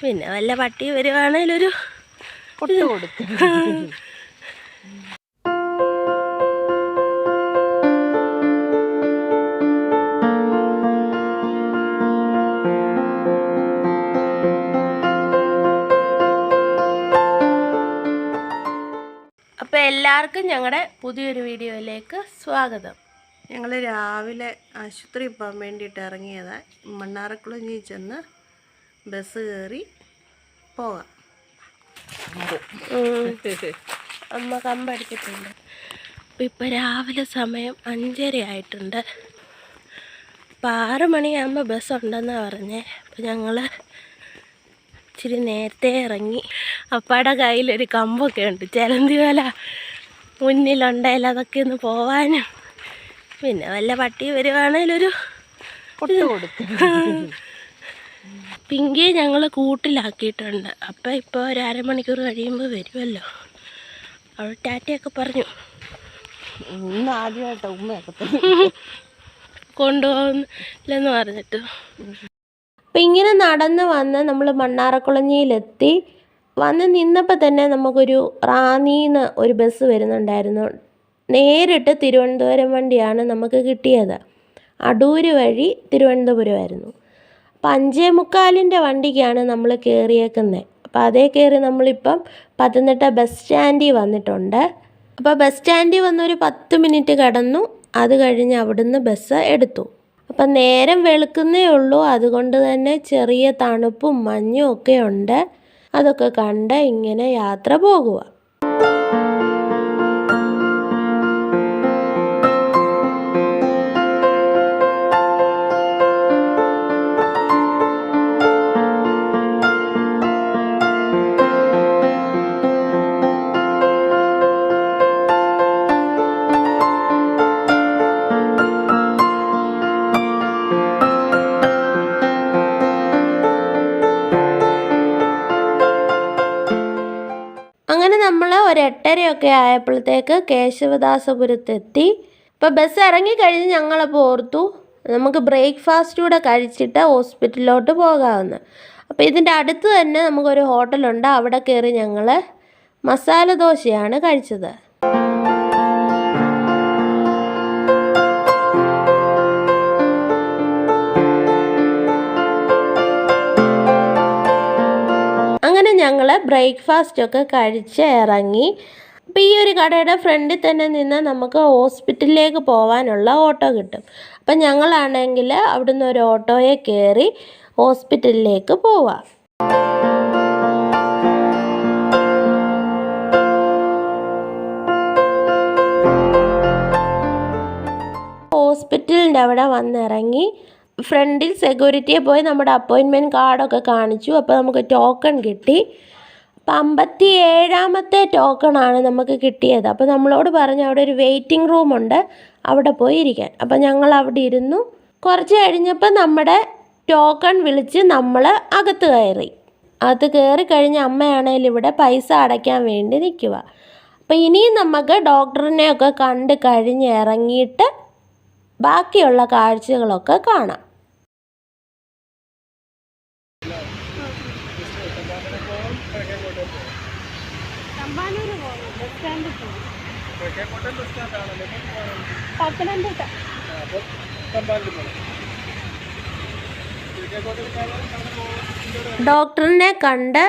പിന്നെ വല്ല പട്ടി വരുവാണേലൊരു പൊട്ട് കൊടുത്തു അപ്പോൾ എല്ലാവർക്കും ഞങ്ങളുടെ പുതിയൊരു വീഡിയോയിലേക്ക് സ്വാഗതം. ഞങ്ങൾ രാവിലെ ആശുപത്രി പോകാൻ വേണ്ടിയിട്ട് ഇറങ്ങിയതാണ് മണ്ണാറക്കുളഞ്ഞി ചെന്ന് ബസ് കയറി പോവാം. അമ്മ കമ്പടിച്ചിട്ടുണ്ട് അപ്പം ഇപ്പം രാവിലെ സമയം അഞ്ചര ആയിട്ടുണ്ട്. അപ്പം ആറ് മണിയാകുമ്പോൾ ബസ് ഉണ്ടെന്നാണ് പറഞ്ഞേ. അപ്പം ഞങ്ങൾ ഇച്ചിരി നേരത്തെ ഇറങ്ങി. അപ്പാടെ കയ്യിലൊരു കമ്പൊക്കെ ഉണ്ട്. ചിലന്തി വല മുന്നിലുണ്ടായാലും അതൊക്കെ ഒന്ന് പോവാനും. പിന്നെ വല്ല പട്ടി വരുവാണേലൊരു കൊടുത്തു കൊടുക്കും പിങ്കിയെ ഞങ്ങൾ കൂട്ടിലാക്കിയിട്ടുണ്ട്. അപ്പം ഇപ്പോൾ ഒരു അരമണിക്കൂർ കഴിയുമ്പോൾ വരുമല്ലോ അവൾ ടാറ്റയൊക്കെ പറഞ്ഞു. ഇന്ന് ആദ്യമായിട്ട് ഉമ്മയൊക്കെ കൊണ്ടുപോകുന്നില്ലെന്ന് പറഞ്ഞിട്ട്. അപ്പം ഇങ്ങനെ നടന്ന് വന്ന് നമ്മൾ മണ്ണാറക്കുളഞ്ഞിയിലെത്തി. വന്ന് നിന്നപ്പോൾ തന്നെ നമുക്കൊരു റാന്നിന്ന് ഒരു ബസ് വരുന്നുണ്ടായിരുന്നു. നേരിട്ട് തിരുവനന്തപുരം വണ്ടിയാണ് നമുക്ക് കിട്ടിയത്. അടൂര് വഴി തിരുവനന്തപുരമായിരുന്നു. അപ്പം അഞ്ചേ മുക്കാലിന്റെ വണ്ടിക്കാണ് നമ്മൾ കയറിയേക്കുന്നത്. അപ്പോൾ അതേ കയറി നമ്മളിപ്പം പത്തനംതിട്ട ബസ് സ്റ്റാൻഡിൽ വന്നിട്ടുണ്ട്. അപ്പോൾ ബസ് സ്റ്റാൻഡിൽ വന്നൊരു പത്ത് മിനിറ്റ് കടന്നു. അത് കഴിഞ്ഞ് അവിടുന്ന് ബസ് എടുത്തു. അപ്പം നേരം വെളുക്കുന്നേ ഉള്ളൂ. അതുകൊണ്ട് തന്നെ ചെറിയ തണുപ്പും മഞ്ഞും ഒക്കെ ഉണ്ട്. അതൊക്കെ കണ്ട് ഇങ്ങനെ യാത്ര പോകുക എട്ടരയൊക്കെ ആയപ്പോഴത്തേക്ക് കേശവദാസപുരത്തെത്തി. ഇപ്പോൾ ബസ് ഇറങ്ങിക്കഴിഞ്ഞ് ഞങ്ങളപ്പോൾ ഓർത്തു നമുക്ക് ബ്രേക്ക്ഫാസ്റ്റ് കൂടെ കഴിച്ചിട്ട് ഹോസ്പിറ്റലിലോട്ട് പോകാമെന്ന്. അപ്പോൾ ഇതിന്റെ അടുത്ത് തന്നെ നമുക്കൊരു ഹോട്ടലുണ്ട് അവിടെ കയറി ഞങ്ങൾ മസാല ദോശയാണ് കഴിച്ചത്. ഞങ്ങൾ ബ്രേക്ക്ഫാസ്റ്റൊക്കെ കഴിച്ച് ഇറങ്ങി. അപ്പോൾ ഈ ഒരു കടയുടെ ഫ്രണ്ടിൽ തന്നെ നിന്ന് നമുക്ക് ഹോസ്പിറ്റലിലേക്ക് പോകാനുള്ള ഓട്ടോ കിട്ടും. അപ്പം ഞങ്ങളാണെങ്കിൽ അവിടുന്ന് ഒരു ഓട്ടോയെ കയറി ഹോസ്പിറ്റലിലേക്ക് പോവാം. ഹോസ്പിറ്റലിന്റെ അവിടെ വന്നിറങ്ങി ഫ്രണ്ടിൽ സെക്യൂരിറ്റിയെ പോയി നമ്മുടെ അപ്പോയിൻമെന്റ് കാർഡൊക്കെ കാണിച്ചു. അപ്പോൾ നമുക്ക് ടോക്കൺ കിട്ടി. അപ്പം അമ്പത്തി ഏഴാമത്തെ ടോക്കണാണ് നമുക്ക് കിട്ടിയത്. അപ്പോൾ നമ്മളോട് പറഞ്ഞു അവിടെ ഒരു വെയിറ്റിംഗ് റൂമുണ്ട്. അവിടെ പോയി ഇരിക്കാൻ. അപ്പോൾ ഞങ്ങൾ അവിടെ ഇരുന്നു. കുറച്ച് കഴിഞ്ഞപ്പോൾ നമ്മുടെ ടോക്കൺ വിളിച്ച് നമ്മൾ അകത്ത് കയറി. അത് കയറി കഴിഞ്ഞ അമ്മയാണേലും ഇവിടെ പൈസ അടയ്ക്കാൻ വേണ്ടി നിൽക്കുക. അപ്പോൾ ഇനിയും നമുക്ക് ഡോക്ടറിനെയൊക്കെ കണ്ട് കഴിഞ്ഞ് ഇറങ്ങിയിട്ട് ബാക്കിയുള്ള കാഴ്ചകളൊക്കെ കാണാം. പത്തനംതിട്ട. ഡോക്ടറിനെ കണ്ട്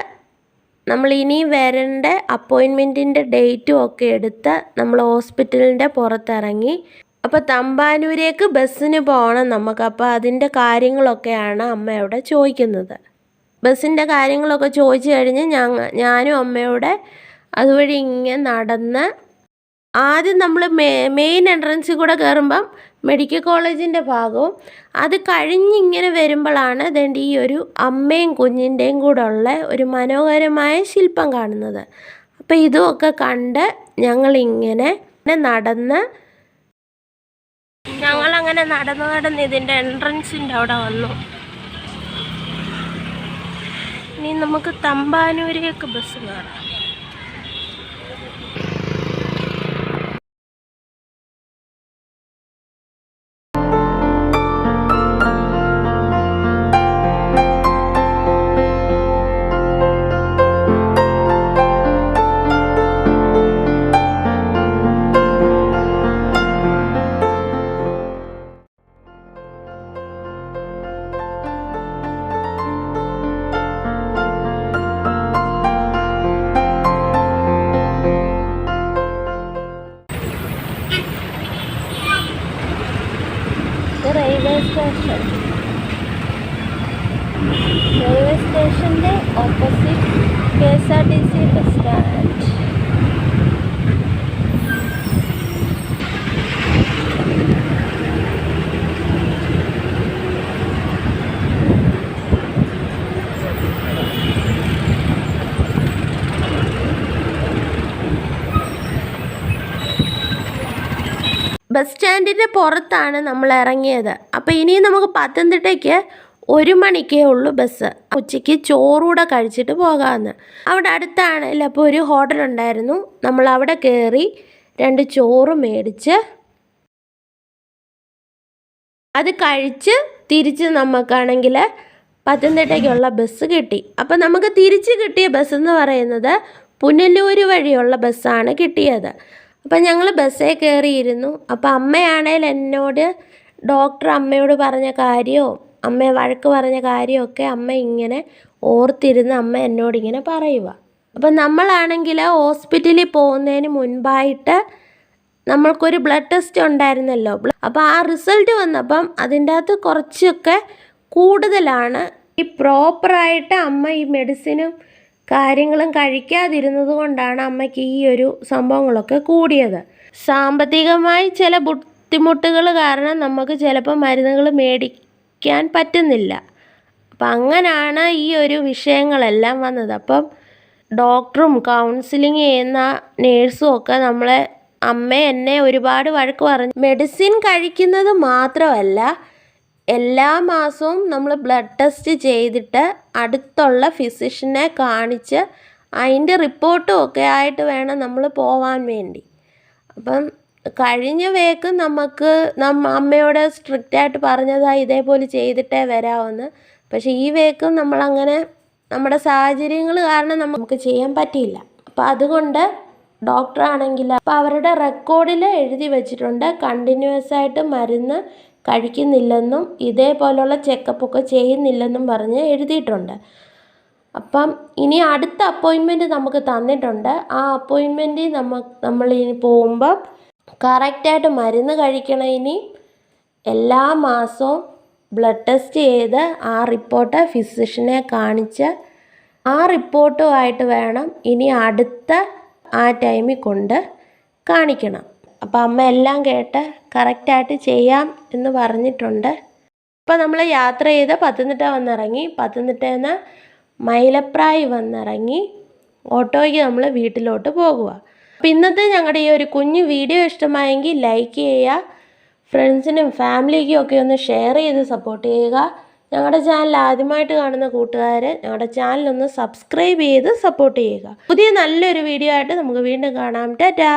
നമ്മൾ ഇനി വരേണ്ട അപ്പോയിൻമെന്റിന്റെ ഡേറ്റും ഒക്കെ എടുത്ത് നമ്മൾ ഹോസ്പിറ്റലിന്റെ പുറത്തിറങ്ങി. അപ്പോൾ തമ്പാനൂരേക്ക് ബസ്സിന് പോകണം നമുക്ക്. അപ്പോൾ അതിന്റെ കാര്യങ്ങളൊക്കെയാണ് അമ്മ അവിടെ ചോദിക്കുന്നത്. ബസ്സിന്റെ കാര്യങ്ങളൊക്കെ ചോദിച്ചു കഴിഞ്ഞ് ഞങ്ങ ഞാനും അമ്മയോടെ അതുവഴി ഇങ്ങനെ നടന്ന് ആദ്യം നമ്മൾ മെയിൻ എൻട്രൻസിൽ കൂടെ കയറുമ്പം മെഡിക്കൽ കോളേജിന്റെ ഭാഗവും അത് കഴിഞ്ഞിങ്ങനെ വരുമ്പോഴാണ് ദണ്ട് ഈ ഒരു അമ്മയും കുഞ്ഞിന്റെയും കൂടെ ഉള്ള ഒരു മനോഹരമായ ശില്പം കാണുന്നത്. അപ്പോൾ ഇതുമൊക്കെ കണ്ട് ഞങ്ങളിങ്ങനെ നടന്ന് ഞങ്ങളങ്ങനെ നടന്ന് നടന്ന് ഇതിന്റെ എൻട്രൻസിന്റെ അവിടെ വന്നു. ഇനി നമുക്ക് തമ്പാനൂരേക്ക് ബസ് കയറാം railway station. Railway station The opposite KSRDC bus stand. Bus സ്റ്റാൻഡിന്റെ പുറത്താണ് നമ്മൾ ഇറങ്ങിയത്. അപ്പോൾ ഇനി നമുക്ക് പത്തനംതിട്ടയ്ക്ക് ഒരു മണിക്കേ ഉള്ളൂ ബസ്. ഉച്ചയ്ക്ക് ചോറൂടെ കഴിച്ചിട്ട് പോകാമെന്ന് അവിടെ അടുത്താണെങ്കിൽ അപ്പോൾ ഒരു ഹോട്ടലുണ്ടായിരുന്നു നമ്മൾ അവിടെ കയറി രണ്ട് ചോറ് മേടിച്ച് അത് കഴിച്ച് തിരിച്ച് നമുക്കാണെങ്കിൽ പത്തനംതിട്ടയ്ക്കുള്ള ബസ് കിട്ടി. അപ്പം നമുക്ക് തിരിച്ച് കിട്ടിയ ബസ് എന്ന് പറയുന്നത് പുനലൂർ വഴിയുള്ള ബസ്സാണ് കിട്ടിയത്. അപ്പം ഞങ്ങൾ ബസ്സിൽ കയറിയിരുന്നു അപ്പം അമ്മയാണേൽ എന്നോട് ഡോക്ടർ അമ്മയോട് പറഞ്ഞ കാര്യവും അമ്മ വഴക്ക് പറഞ്ഞ കാര്യമൊക്കെ അമ്മ ഇങ്ങനെ ഓർത്തിരുന്ന് അമ്മ എന്നോടിങ്ങനെ പറയുക. അപ്പം നമ്മളാണെങ്കിൽ ഹോസ്പിറ്റലിൽ പോകുന്നതിന് മുൻപായിട്ട് നമ്മൾക്കൊരു ബ്ലഡ് ടെസ്റ്റ് ഉണ്ടായിരുന്നല്ലോ. അപ്പോൾ ആ റിസൾട്ട് വന്നപ്പം അതിന്റെ അകത്ത് കുറച്ചൊക്കെ കൂടുതലാണ്. ഈ പ്രോപ്പറായിട്ട് അമ്മ ഈ മെഡിസിനും കാര്യങ്ങളും കഴിക്കാതിരുന്നത് കൊണ്ടാണ് അമ്മയ്ക്ക് ഈ ഒരു സംഭവങ്ങളൊക്കെ കൂടിയത്. സാമ്പത്തികമായി ചില ബുദ്ധിമുട്ടുകൾ കാരണം നമുക്ക് ചിലപ്പോൾ മരുന്നുകൾ മേടിക്കാൻ പറ്റുന്നില്ല. അപ്പം അങ്ങനെയാണ് ഈ ഒരു വിഷയങ്ങളെല്ലാം വന്നത്. അപ്പം ഡോക്ടറും കൗൺസിലിംഗ് ചെയ്യുന്ന നേഴ്സും ഒക്കെ നമ്മളെ അമ്മ എന്നെ ഒരുപാട് വഴക്ക് പറഞ്ഞു. മെഡിസിൻ കഴിക്കുന്നത് മാത്രമല്ല എല്ലാ മാസവും നമ്മൾ ബ്ലഡ് ടെസ്റ്റ് ചെയ്തിട്ട് അടുത്തുള്ള ഫിസിഷ്യനെ കാണിച്ച് അതിന്റെ റിപ്പോർട്ടും ഒക്കെ ആയിട്ട് വേണം നമ്മൾ പോവാൻ വേണ്ടി. അപ്പം കഴിഞ്ഞ വേക്ക് നമുക്ക് നമ്മ അമ്മയോട് സ്ട്രിക്റ്റ് ആയിട്ട് ഇതേപോലെ ചെയ്തിട്ടേ വരാമെന്ന് പക്ഷേ ഈ വേക്കും നമ്മളങ്ങനെ നമ്മുടെ സാഹചര്യങ്ങൾ കാരണം നമുക്ക് ചെയ്യാൻ പറ്റിയില്ല. അപ്പോൾ അതുകൊണ്ട് ഡോക്ടറാണെങ്കിൽ അപ്പോൾ അവരുടെ റെക്കോർഡിൽ എഴുതി വെച്ചിട്ടുണ്ട്. കണ്ടിന്യൂസ് ആയിട്ട് മരുന്ന് കഴിക്കുന്നില്ലെന്നും ഇതേപോലുള്ള ചെക്കപ്പൊക്കെ ചെയ്യുന്നില്ലെന്നും പറഞ്ഞ് എഴുതിയിട്ടുണ്ട്. അപ്പം ഇനി അടുത്ത അപ്പോയിൻമെന്റ് നമുക്ക് തന്നിട്ടുണ്ട്. ആ അപ്പോയിൻമെന്റ് നമ്മ നമ്മൾ ഇനി പോകുമ്പം കറക്റ്റായിട്ട് മരുന്ന് കഴിക്കണം ഇനി എല്ലാ മാസവും ബ്ലഡ് ടെസ്റ്റ് ചെയ്ത് ആ റിപ്പോർട്ട് ഫിസിഷ്യനെ കാണിച്ച് ആ റിപ്പോർട്ടുമായിട്ട് വേണം ഇനി അടുത്ത ആ ടൈമിൽ കൊണ്ട് കാണിക്കണം. അപ്പം അമ്മ എല്ലാം കേട്ട് കറക്റ്റായിട്ട് ചെയ്യാം എന്ന് പറഞ്ഞിട്ടുണ്ട്. അപ്പോൾ നമ്മൾ യാത്ര ചെയ്ത് പത്തനംതിട്ട വന്നിറങ്ങി. പത്തനംതിട്ടയിൽ നിന്ന് മൈലപ്രായി വന്നിറങ്ങി. ഓട്ടോയ്ക്ക് നമ്മൾ വീട്ടിലോട്ട് പോകുക അപ്പോൾ ഇന്നത്തെ ഞങ്ങളുടെ ഈ ഒരു കുഞ്ഞു വീഡിയോ ഇഷ്ടമായെങ്കിൽ ലൈക്ക് ചെയ്യുക ഫ്രണ്ട്സിനും ഫാമിലിക്കും ഒക്കെ ഒന്ന് ഷെയർ ചെയ്ത് സപ്പോർട്ട് ചെയ്യുക. ഞങ്ങളുടെ ചാനൽ ആദ്യമായിട്ട് കാണുന്ന കൂട്ടുകാർ ഞങ്ങളുടെ ചാനൽ ഒന്ന് സബ്സ്ക്രൈബ് ചെയ്ത് സപ്പോർട്ട് ചെയ്യുക. പുതിയ നല്ലൊരു വീഡിയോ ആയിട്ട് നമുക്ക് വീണ്ടും കാണാം. ടാറ്റാ!